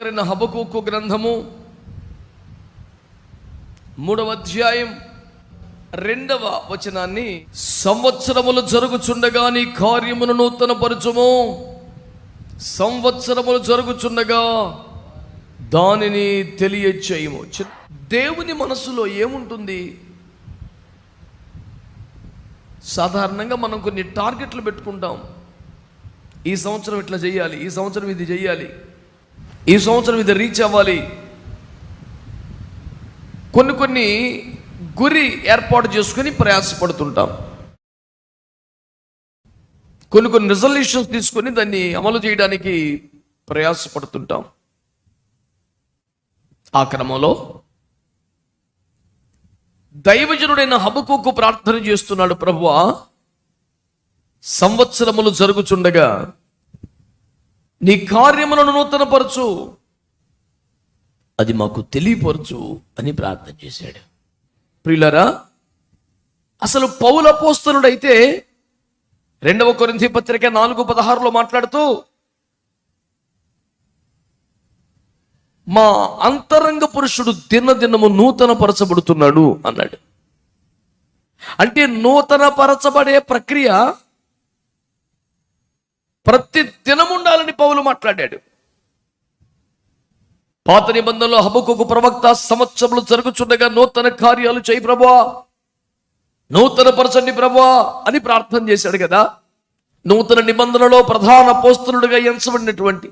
ప్రకటన గ్రంథము మూడవ అధ్యాయం రెండవ వచనాన్ని సంవత్సరములు జరుగుచుండగా నీ కార్యమును నూతనపరచుము. సంవత్సరములు జరుగుచుండగా దానిని తెలియచేయము. చి- దేవుని మనసులో ఏముంటుంది? సాధారణంగా మనం కొన్ని టార్గెట్లు పెట్టుకుంటాం. ఈ సంవత్సరం ఇట్లా చేయాలి ఈ సంవత్సరం ఇది చేయాలి. ఈ సంవత్సరం ఇది రీచ్ అవ్వాలి. కొన్ని కొన్ని గురి ఏర్పాటు చేసుకుని ప్రయాసపడుతుంటాం. కొన్ని కొన్ని రిజల్యూషన్స్ తీసుకొని దాన్ని అమలు చేయడానికి ప్రయాసపడుతుంటాం. ఆ క్రమంలో దైవజనుడైన హబకుకు ప్రార్థన చేస్తున్నాడు ప్రభువా. సంవత్సరములు జరుగుచుండగా నీ కార్యములను నూతనపరచు. అది మాకు తెలియపరచు అని ప్రార్థన చేశాడు. ప్రియులరా అసలు పౌల పోస్తనుడైతే రెండవ కొరింథి పత్రిక నాలుగు పదహారులో మాట్లాడుతూ మా అంతరంగ పురుషుడు దినదినము నూతన పరచబడుతున్నాడు అన్నాడు. అంటే నూతన పరచబడే ప్రక్రియ ప్రతి దినం ఉండాలని పౌలు మాట్లాడాడు. పాత నిబంధనలో హబకుకు ప్రవక్త సంవత్సరములు జరుగుచుండగా నూతన కార్యాలు చేయి ప్రభా నూతన పరచండి ప్రభా అని ప్రార్థన చేశాడు కదా. నూతన నిబంధనలో ప్రధాన పోస్తులుడిగా ఎంచబడినటువంటి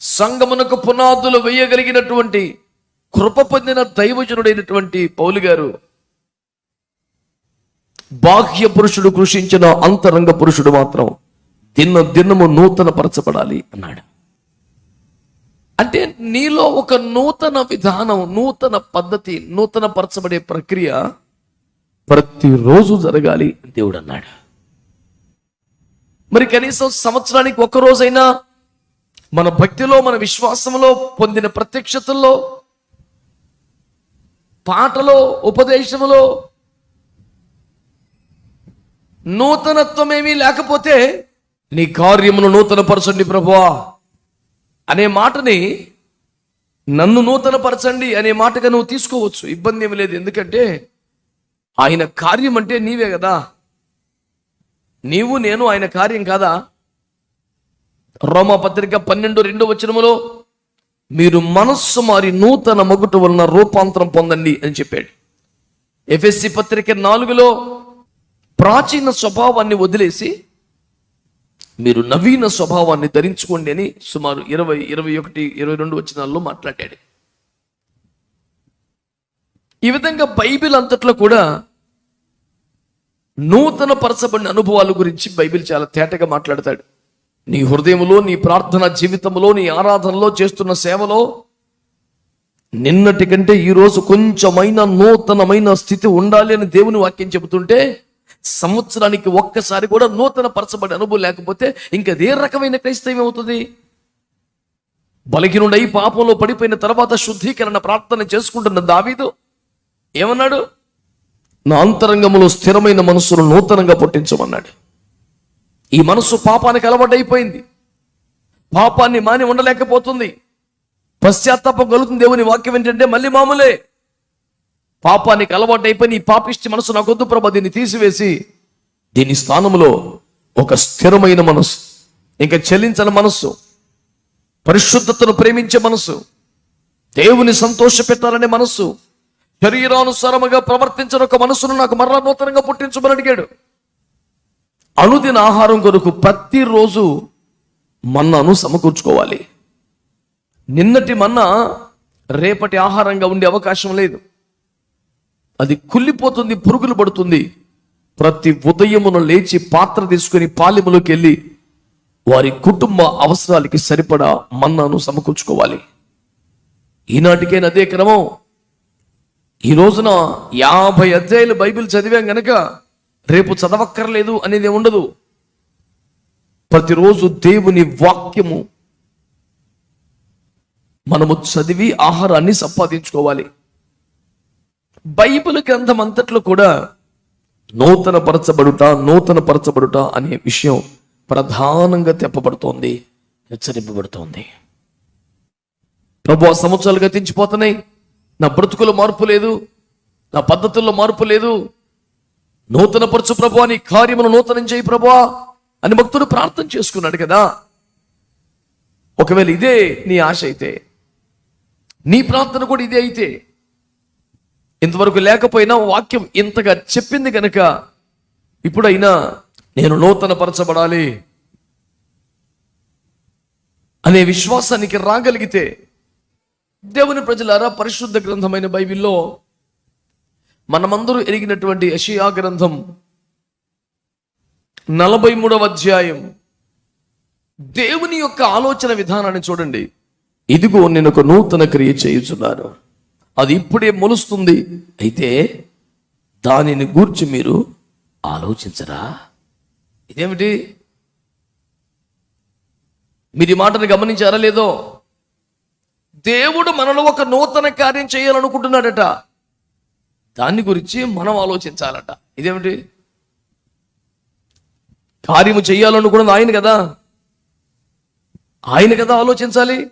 సంగమునకు పునాదులు వేయగలిగినటువంటి కృప పొందిన దైవజనుడైనటువంటి పౌలు గారు బాహ్య పురుషుడు కృషించిన అంతరంగ పురుషుడు మాత్రం దిన్న దినము నూతన పరచబడాలి అన్నాడు. అంటే నీలో ఒక నూతన విధానం నూతన పద్ధతి నూతన పరచబడే ప్రక్రియ ప్రతిరోజు జరగాలి అని దేవుడు అన్నాడు. మరి కనీసం సంవత్సరానికి ఒక్కరోజైనా మన భక్తిలో మన విశ్వాసంలో పొందిన ప్రత్యక్షతల్లో పాటలో ఉపదేశంలో నూతనత్వం ఏమీ లేకపోతే నీ కార్యమును నూతనపరచండి ప్రభువా. అనే మాటని నన్ను నూతనపరచండి అనే మాటగా నువ్వు తీసుకోవచ్చు. ఇబ్బంది ఏమి లేదు. ఎందుకంటే ఆయన కార్యం అంటే నీవే కదా. నీవు నేను ఆయన కార్యం కాదా? రోమపత్రిక పన్నెండు రెండు వచనములో మీరు మనస్సు మారి నూతన మగుట వలన రూపాంతరం పొందండి అని చెప్పాడు. ఎఫ్ఎస్సి పత్రిక నాలుగులో ప్రాచీన స్వభావాన్ని వదిలేసి మీరు నవీన స్వభావాన్ని ధరించుకోండి అని సుమారు ఇరవై ఇరవై ఒకటి ఇరవై రెండు వచనాల్లో మాట్లాడాడు. ఈ విధంగా బైబిల్ అంతట్లో కూడా నూతన పరచబడిన అనుభవాల గురించి బైబిల్ చాలా తేటగా మాట్లాడతాడు. నీ హృదయంలో నీ ప్రార్థన జీవితంలో నీ ఆరాధనలో చేస్తున్న సేవలో నిన్నటి కంటే ఈ రోజు కొంచెమైన నూతనమైన స్థితి ఉండాలి అని దేవుని వాక్యం చెబుతుంటే సంవత్సరానికి ఒక్కసారి కూడా నూతన పరచబడి అనుభవం లేకపోతే ఇంకా ఏ రకమైన క్రైస్తవం అవుతుంది బలహీనుడై పాపంలో పడిపోయిన తర్వాత శుద్ధీకరణ ప్రార్థన చేసుకుంటున్న దావీదు ఏమన్నాడు? నా అంతరంగంలో స్థిరమైన మనస్సును నూతనంగా పుట్టించమన్నాడు. ఈ మనస్సు పాపానికి అలవాటైపోయింది. పాపాన్ని మాని ఉండలేకపోతుంది. పశ్చాత్తాపం కలుగుతుంది. దేవుని వాక్యం ఏంటంటే మళ్ళీ మామూలే. పాపానికి అలవాటైపోయి నీ పాపిష్టి మనసు నాకొద్దు ప్రభా దీన్ని తీసివేసి దీని స్థానంలో ఒక స్థిరమైన మనస్సు ఇంకా చెల్లించని మనస్సు పరిశుద్ధతను ప్రేమించే మనస్సు దేవుని సంతోష పెట్టాలనే మనస్సు శరీరానుసారముగా ప్రవర్తించిన ఒక మనస్సును నాకు మరలా నూతనంగా పుట్టించమని అడిగాడు. అనుదిన ఆహారం కొరకు ప్రతిరోజు మన్నాను సమకూర్చుకోవాలి. నిన్నటి మన్నా రేపటి ఆహారంగా ఉండే అవకాశం లేదు. అది కుళ్ళిపోతుంది పురుగులు పడుతుంది. ప్రతి ఉదయమున లేచి పాత్ర తీసుకుని పాలెములోకి వెళ్ళి వారి కుటుంబ అవసరాలకి సరిపడా మన్నాను సమకూర్చుకోవాలి. ఈనాటికైనా అదే క్రమం. ఈ రోజున యాభై అధ్యాయులు బైబిల్ చదివాం గనక రేపు చదవక్కర్లేదు అనేది ఉండదు. ప్రతిరోజు దేవుని వాక్యము మనము చదివి ఆహారాన్ని సంపాదించుకోవాలి. బైబిల్ గ్రంథం అంతట్లో కూడా నూతన పరచబడుట నూతన పరచబడుట అనే విషయం ప్రధానంగా తెప్పబడుతోంది హెచ్చరింపబడుతోంది. ప్రభు ఆ సంవత్సరాలు గతించిపోతున్నాయి. నా బ్రతుకులో మార్పు లేదు. నా పద్ధతుల్లో మార్పు లేదు. నూతన పరచు ప్రభు అని కార్యమును నూతనం చేయి ప్రభు అని భక్తుడు ప్రార్థన చేసుకున్నాడు కదా. ఒకవేళ ఇదే నీ ఆశ అయితే నీ ప్రార్థన కూడా ఇదే అయితే ఇంతవరకు లేకపోయినా వాక్యం ఇంతగా చెప్పింది కనుక ఇప్పుడైనా నేను నూతన పరచబడాలి అనే విశ్వాసానికి రాగలిగితే దేవుని ప్రజలారా పరిశుద్ధ గ్రంథమైన బైబిల్లో మనమందరూ ఎరిగినటువంటి యషియా గ్రంథం నలభై మూడవ అధ్యాయం. దేవుని యొక్క ఆలోచన విధానాన్ని చూడండి. ఇదిగో నేను ఒక నూతన క్రియ చేయుచున్నాను. అది ఇప్పుడే మొలుస్తుంది. అయితే దానిని గూర్చి మీరు ఆలోచించరా? ఇదేమిటి? మీరు ఈ మాటను గమనించారా లేదో? దేవుడు మనలో ఒక నూతన కార్యం చేయాలనుకుంటున్నాడట. దాన్ని గురించి మనం ఆలోచించాలట. ఇదేమిటి? కార్యము చేయాలనుకున్నది ఆయన కదా. ఆయన కదా ఆలోచించాలి.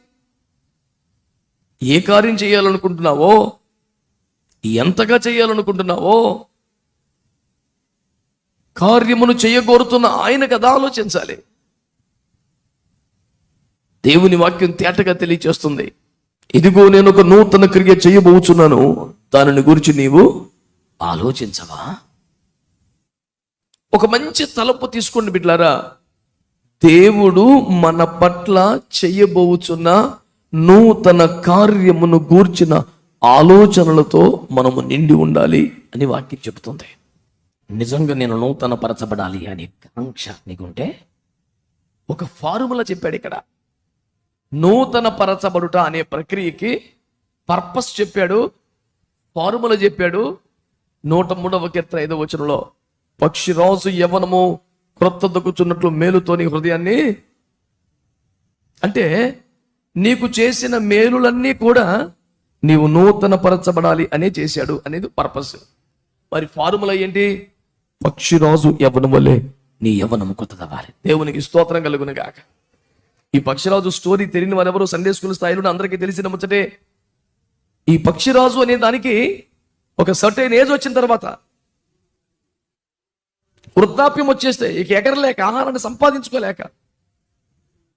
ఏ కార్యం చేయాలనుకుంటున్నావో ఎంతగా చేయాలనుకుంటున్నావో కార్యమును చేయగోరుతున్న ఆయన కదా ఆలోచించాలి. దేవుని వాక్యం తేటగా తెలియచేస్తుంది. ఇదిగో నేను ఒక నూతన క్రియ చేయబోచున్నాను. దానిని గురించి నీవు ఆలోచించవా? ఒక మంచి తలపు తీసుకోండి బిడ్లారా దేవుడు మన పట్ల చేయబోచున్న నూతన కార్యమును గూర్చిన ఆలోచనలతో మనము నిండి ఉండాలి అని వాక్యం చెబుతుంది. నిజంగా నేను నూతన పరచబడాలి అనే కాంక్ష నీకుంటే ఒక ఫార్ములా చెప్పాడు ఇక్కడ. నూతన పరచబడుట అనే ప్రక్రియకి పర్పస్ చెప్పాడు ఫార్ములా చెప్పాడు. నూట మూడవ కీర్తన ఐదవ వచనంలో పక్షిరాజు యవనము క్రొత్త దొక్కుచున్నట్లు మేలుతోని హృదయాన్ని అంటే నీకు చేసిన మేలులన్నీ కూడా నీవు నూతన పరచబడాలి అనే చేశాడు అనేది పర్పస్. మరి ఫార్ములా ఏంటి? పక్షిరాజు యవనం వల్లే నీ యవ్వనము కొత్తదవ్వాలి. దేవునికి స్తోత్రం కలుగును గాక. ఈ పక్షిరాజు స్టోరీ తెలియని వారెవరు సండే స్కూల్ స్థాయిలో అందరికీ తెలిసిన ముచ్చటే. ఈ పక్షిరాజు అనే దానికి ఒక సర్టైన్ ఏజ్ వచ్చిన తర్వాత వృద్ధాప్యం వచ్చేస్తే ఇక ఎగరలేక ఆహారాన్ని సంపాదించుకోలేక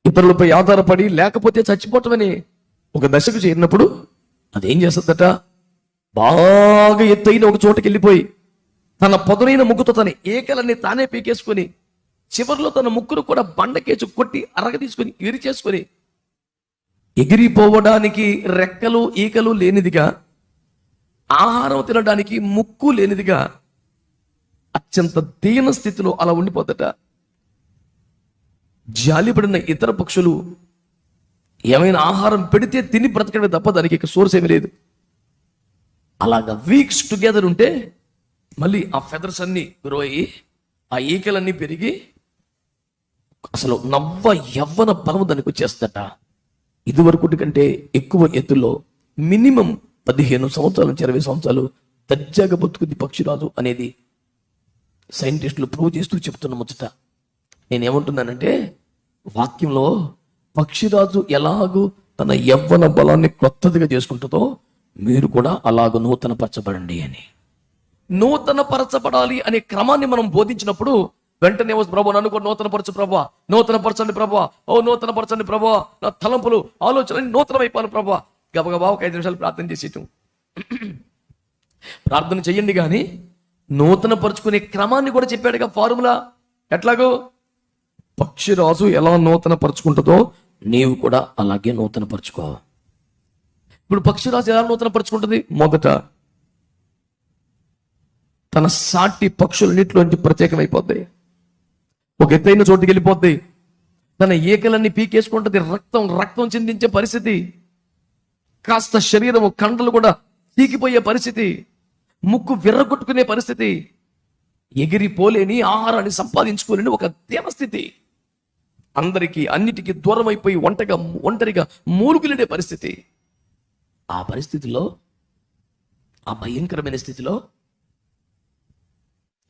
ఇతరులపై ఆధారపడి లేకపోతే చచ్చిపోవటమని ఒక దశకు చేరినప్పుడు అదేం చేస్తుందట? బాగా ఎత్తైన ఒక చోటకి వెళ్ళిపోయి తన పదునైన ముక్కుతో తన ఏకలన్నీ తానే పీకేసుకొని చివరిలో తన ముక్కును కూడా బండకేసి కొట్టి అరగ తీసుకొని ఇరి చేసుకొని ఎగిరిపోవడానికి రెక్కలు ఈకలు లేనిదిగా ఆహారం తినడానికి ముక్కు లేనిదిగా అత్యంత దీన స్థితిలో అలా ఉండిపోతట జాలిపడిన ఇతర పక్షులు ఏమైనా ఆహారం పెడితే తిని బ్రతకడమే తప్ప దానికి ఇక సోర్స్ ఏమీ లేదు. అలాగా వీక్స్ టుగెదర్ ఉంటే మళ్ళీ ఆ ఫెదర్స్ అన్ని గ్రో అయ్యి ఆ ఈకలన్నీ పెరిగి అసలు నవ్వ యవ్వన బలం దానికి వచ్చేస్తట ఇదివరకుటి కంటే ఎక్కువ ఎత్తులో మినిమం పదిహేను సంవత్సరాల నుంచి ఇరవై సంవత్సరాలు దర్జాగా బతుకుద్ది పక్షిరాజు అనేది సైంటిస్టులు ప్రూవ్ చేస్తూ చెప్తున్న ముచ్చట. నేనేమంటున్నానంటే వాక్యంలో పక్షిరాజు ఎలాగూ తన యవ్వన బలాన్ని కొత్తదిగా చేసుకుంటుందో మీరు కూడా అలాగ నూతన పరచబడండి అని. నూతన పరచబడాలి అనే క్రమాన్ని మనం బోధించినప్పుడు వెంటనే వస్తు ప్రభు నన్ను కూడా నూతన పరచు ప్రభు నూతన పరచండి ప్రభు ఓ నూతన పరచండి ప్రభు నా తలంపులు ఆలోచన నూతనమైపోను ప్రభు. గబగబా ఒక ఐదు నిమిషాలు ప్రార్థన చేసి ప్రార్థన చెయ్యండి కానీ నూతన పరుచుకునే క్రమాన్ని కూడా చెప్పాడుగా ఫార్ములా. ఎట్లాగో? పక్షిరాజు ఎలా నూతన పరుచుకుంటుందో నీవు కూడా అలాగే నూతన పరుచుకో ఇప్పుడు పక్షిరాజు ఎలా నూతన పరుచుకుంటుంది మొదట తన సాటి పక్షులన్నింటిలోంచి ప్రత్యేకమైపోద్ది. ఒక ఎత్తైన చోటుకి వెళ్ళిపోద్ది. తన ఈకలన్నీ పీకేసుకుంటుంది. రక్తం రక్తం చిందించే పరిస్థితి. కాస్త శరీరము కండలు కూడా తీకిపోయే పరిస్థితి. ముక్కు విర్రగొట్టుకునే పరిస్థితి. ఎగిరిపోలేని ఆహారాన్ని సంపాదించుకోలేని ఒక దేవస్థితి అందరికీ అన్నిటికీ దూరం అయిపోయి ఒంటగా ఒంటరిగా మూలుగులేడే పరిస్థితి. ఆ పరిస్థితిలో ఆ భయంకరమైన స్థితిలో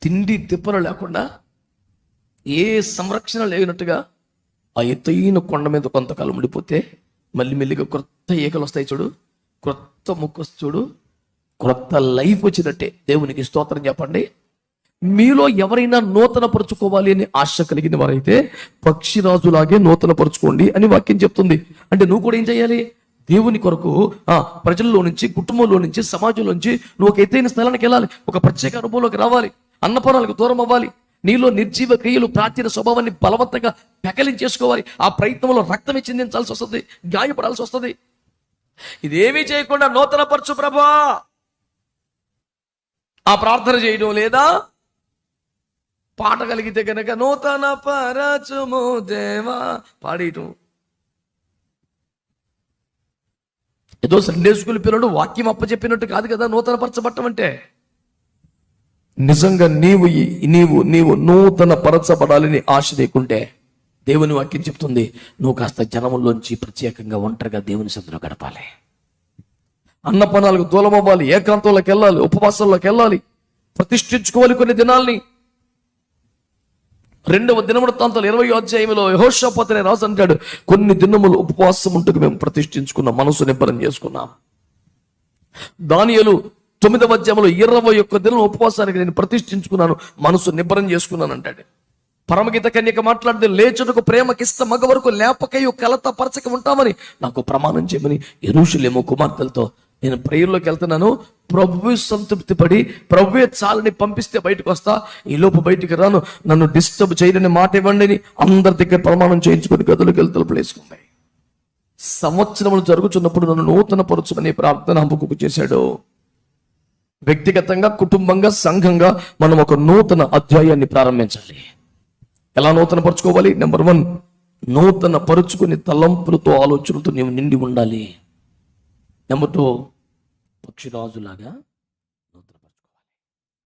తిండి తిప్పలు లేకుండా ఏ సంరక్షణ లేనట్టుగా ఆ ఎత్తైన కొండ మీద కొంతకాలం ఉండిపోతే మళ్ళీ మెల్లిగా క్రొత్త ఈకలు వస్తాయి చూడు క్రొత్త ముక్కు చూడు క్రొత్త లైఫ్ వచ్చినట్టే దేవునికి స్తోత్రం చెప్పండి. మీలో ఎవరైనా నూతన పరుచుకోవాలి అని ఆశ కలిగిన వారైతే పక్షిరాజులాగే నూతన పరుచుకోండి అని వాక్యం చెప్తుంది. అంటే నువ్వు కూడా ఏం చేయాలి? దేవుని కొరకు ఆ ప్రజల్లో నుంచి కుటుంబంలో నుంచి సమాజంలో నుంచి నువ్వు ఒక ఎత్తైన స్థలానికి వెళ్ళాలి. ఒక ప్రత్యేక అనుభవంలోకి రావాలి. అన్నపరాలకు దూరం అవ్వాలి. నీలో నిర్జీవ క్రియలు ప్రాచీన స్వభావాన్ని బలవంతంగా పెకలించేసుకోవాలి ఆ ప్రయత్నంలో రక్తం చిందించాల్సి వస్తుంది. గాయపడాల్సి వస్తుంది. ఇదేమీ చేయకుండా నూతన పరచు ప్రభా. ఆ ప్రార్థన చేయడం లేదా? పాట కలిగితే కనుక నూతన పరచుము దేవా. పాడేయటం ఏదో సండే స్కూల్ పిల్లడు వాక్యం అప్పచెప్పినట్టు కాదు కదా నూతన పరచబట్టం అంటే. నిజంగా నీవు ఈ- నీవు నీవు నూతన పరచబడాలని ఆశ లేకుంటే దేవుని వాక్యం చెప్తుంది. నువ్వు కాస్త జనముల్లోంచి ప్రత్యేకంగా ఒంటరిగా దేవుని సన్నిధిలో గడపాలి. అన్నపనాలకు దూలమవ్వాలి ఏకాంతంలోకి వెళ్ళాలి ఉపవాసంలోకి వెళ్ళాలి ప్రతిష్ఠించుకోవాలి కొన్ని దినాల్ని. రెండవ దినవృత్తాంతాలు ఇరవై అధ్యాయంలో యహోషాపతిని రాజు అంటాడు కొన్ని దినములు ఉపవాసం ఉంటూ మేము ప్రతిష్ఠించుకున్నాం మనసు నిబ్బరం చేసుకున్నాం. దానియలు తొమ్మిదవ అధ్యాయంలో ఇరవై ఒక్క దినం ఉపవాసానికి నేను ప్రతిష్ఠించుకున్నాను మనసు నిబ్బరం చేసుకున్నాను అంటాడు. పరమగీత కన్యక మాట్లాడితే లేచుటకు ప్రేమకిస్త మగ వరకు లేపకయు కలత పరచక ఉంటామని నాకు ప్రమాణం చేయమని ఎరుషులేమో కుమార్తెలతో నేను ప్రేయర్లోకి వెళ్తున్నాను. ప్రభు సంతృప్తి పడి ప్రభువే చాలని పంపిస్తే బయటకు వస్తా. ఈ లోపు బయటికి రాను. నన్ను డిస్టర్బ్ చేయడని మాట ఇవ్వండి అని అందరి దగ్గర ప్రమాణం చేయించుకొని గదులకు వెళ్తూ తలుపులేసుకున్నాయి సంవత్సరములు జరుగుతున్నప్పుడు నన్ను నూతన పరచుమని ప్రార్థన హంపుకు చేశాడు. వ్యక్తిగతంగా కుటుంబంగా సంఘంగా మనం ఒక నూతన అధ్యాయాన్ని ప్రారంభించాలి. ఎలా నూతన పరుచుకోవాలి నెంబర్ వన్ నూతన పరుచుకుని తలంపులతో ఆలోచనలతో నీవు నిండి ఉండాలి. Number two పక్షిరాజులాగా